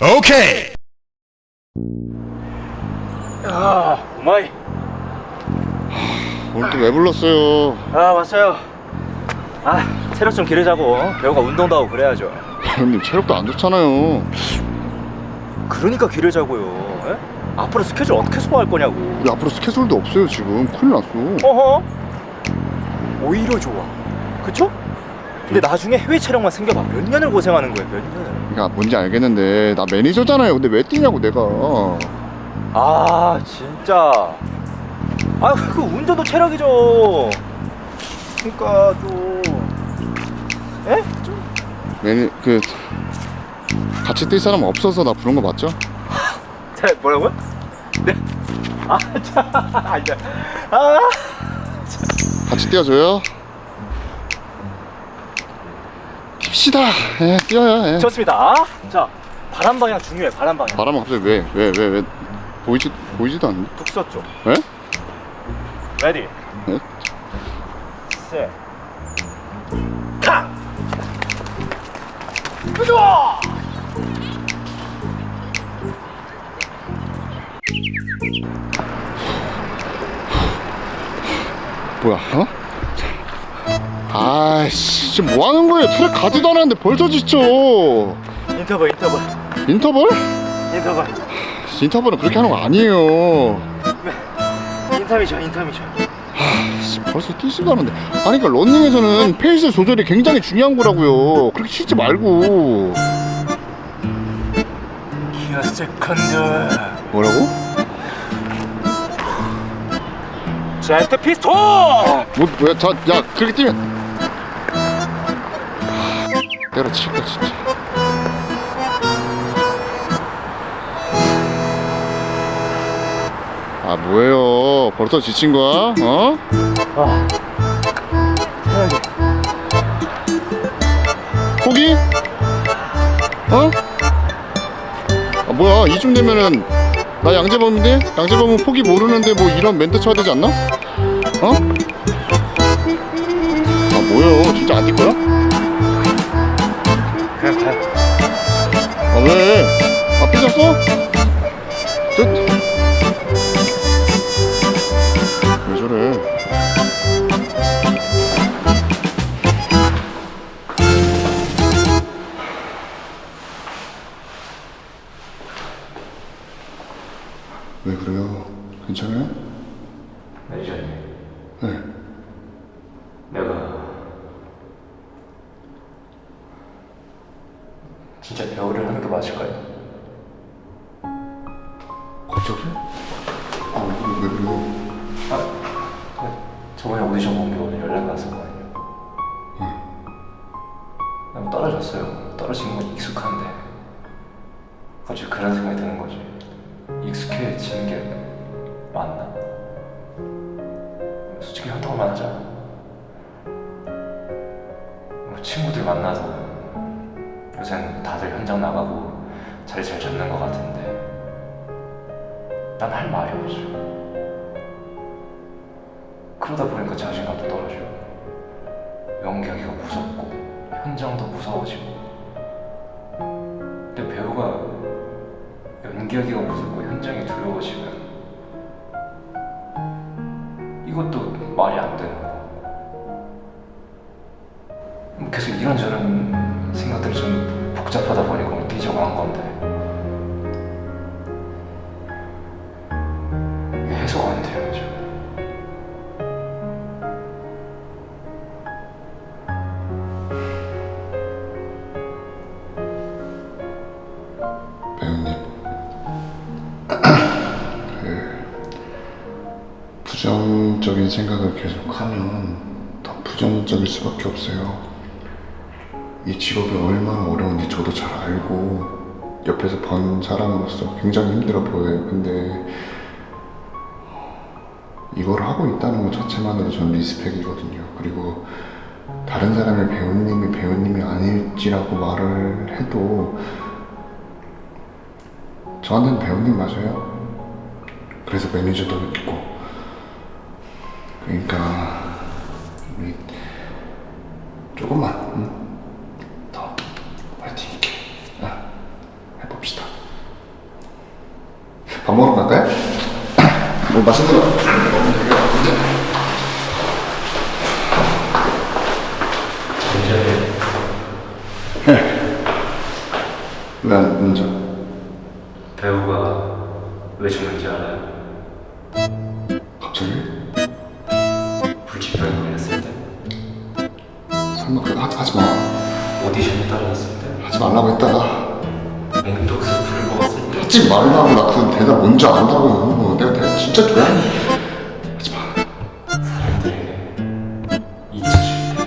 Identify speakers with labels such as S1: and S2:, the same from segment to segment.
S1: 오케이.
S2: 아, 오마이.
S3: 오늘 또 왜 불렀어요?
S2: 아, 왔어요. 아, 체력 좀 기르자고. 배우가 운동도 하고 그래야죠.
S3: 형님 체력도 안 좋잖아요.
S2: 그러니까 기르자고요. 에? 앞으로 스케줄 어떻게 소화할 거냐고.
S3: 우리 앞으로 스케줄도 없어요 지금. 큰일 났어.
S2: 어허. 오히려 좋아. 그쵸? 근데 나중에 해외 촬영만 생겨봐. 몇 년을 고생하는 거야, 몇 년을.
S3: 그러니까 뭔지 알겠는데 나 매니저잖아요. 근데 왜 뛰냐고 내가.
S2: 아, 진짜. 아, 그 운전도 체력이죠. 그러니까 좀. 에? 좀.
S3: 매니 그 같이 뛸 사람 없어서 나 부른 거 맞죠?
S2: 자, 뭐라고요? 네. 아, 자, 아니야. 아.
S3: 같이 뛰어줘요. Tip시다. 예, 뛰어요. 예.
S2: 좋습니다. 자, 바람 방향 중요해. 바람 방향.
S3: 바람은 갑자기 왜 왜 왜 왜 보이지 보이지도 않는데?
S2: 북서쪽.
S3: 예?
S2: 레디.
S3: 예?
S2: 셋. 카. 그죠?
S3: 뭐야? 어? 아이씨 지금 뭐 하는 거예요? 트랙 가지도 않았는데 벌써 지쳐.
S2: 인터벌, 인터벌,
S3: 인터벌?
S2: 인터벌.
S3: 인터벌은 그렇게 하는 거 아니에요.
S2: 인터미션, 인터미션.
S3: 씨, 벌써 뛰지도 않은데. 아니 그러니까 런닝에서는 페이스 조절이 굉장히 중요한 거라고요. 그렇게 쉬지 말고.
S2: 기어 세컨드.
S3: 뭐라고?
S2: 제트 피스톨.
S3: 뭐 뭐야? 자, 야 그렇게 뛰면 때려치겠다 진짜. 아 뭐예요? 벌써 지친 거야? 어?
S2: 아, 해야지.
S3: 포기? 어? 아 뭐야 이쯤 되면은 나 양재범인데 양재범은 포기 모르는데 뭐 이런 멘트 쳐야 되지 않나? 어? 왜 그래요? 괜찮아요?
S2: 매니저님,
S3: 네.
S2: 내가 진짜 배우를 하는 게 맞을까요?
S3: 갑자기? 아, 왜, 왜 그래요?
S2: 아, 저번에 오디션 본 게 오늘 연락 왔었거든요. 너무 떨어졌어요. 떨어진 건 익숙한데 갑자기 그런 생각이 드는 거지. 익숙해지는 게 맞나? 솔직히 현타만 하자. 뭐 친구들 만나서 요새는 다들 현장 나가고 자리 잘 잡는 것 같은데 난 할 말이 없어. 그러다 보니까 자신감도 떨어져. 연기하기가 무섭고 현장도 무서워지고. 근데 배우가 연기하기가 무섭고 현장이 두려워지면 이것도 말이 안 되는 거. 뭐 계속 이런저런 생각들이 좀 복잡하다 보니까 뛰자고 한 건데
S3: 부정적인 생각을 계속하면 더 부정적일 수밖에 없어요 이 직업이 얼마나 어려운지 저도 잘 알고 옆에서 본 사람으로서 굉장히 힘들어 보여요 근데 이걸 하고 있다는 것 자체만으로 전 리스펙이거든요 그리고 다른 사람의 배우님이 배우님이 아닐지라고 말을 해도 저한테는 배우님 맞아요. 그래서 매니저도 있고. 그러니까 조금만 응? 더 파이팅 있게 아, 해봅시다. 밥 먹으러 갈까요? 뭐 맛있는 거 먹으면 네.
S2: 배우가 왜 죽는지 알아요?
S3: 갑자기? 하, 하지 마.
S2: 오디션에 떨어졌을 때?
S3: 하지 말라고 했다가.
S2: 맹독수풀을 먹었을 때?
S3: 하지 말라고 나 그 대답 뭔지 안다고. 내가 대답 진짜 좋아해. 하지 마.
S2: 사람들에게 잊혀질 때야.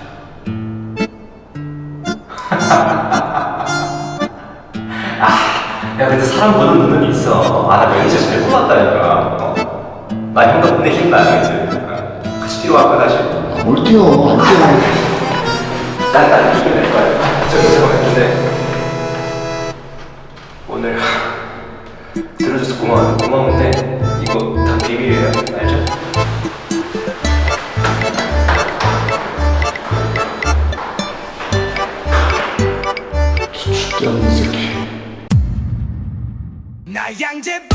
S2: 아, 야 근데 사람 보는 눈은 있어. 아나 매니저 잘 뽑았다니까. 어? 나 형 덕분에 힘나지 어? 같이 뛰어와 다시
S3: 아, 뭘 뛰어. 안 뛰어
S2: 난난 이겨낼 거야 저기 근데. 오늘 들어줘서 고마워 고마운데 이거 다 비밀이에요. 알죠?
S4: 나 양재벌이야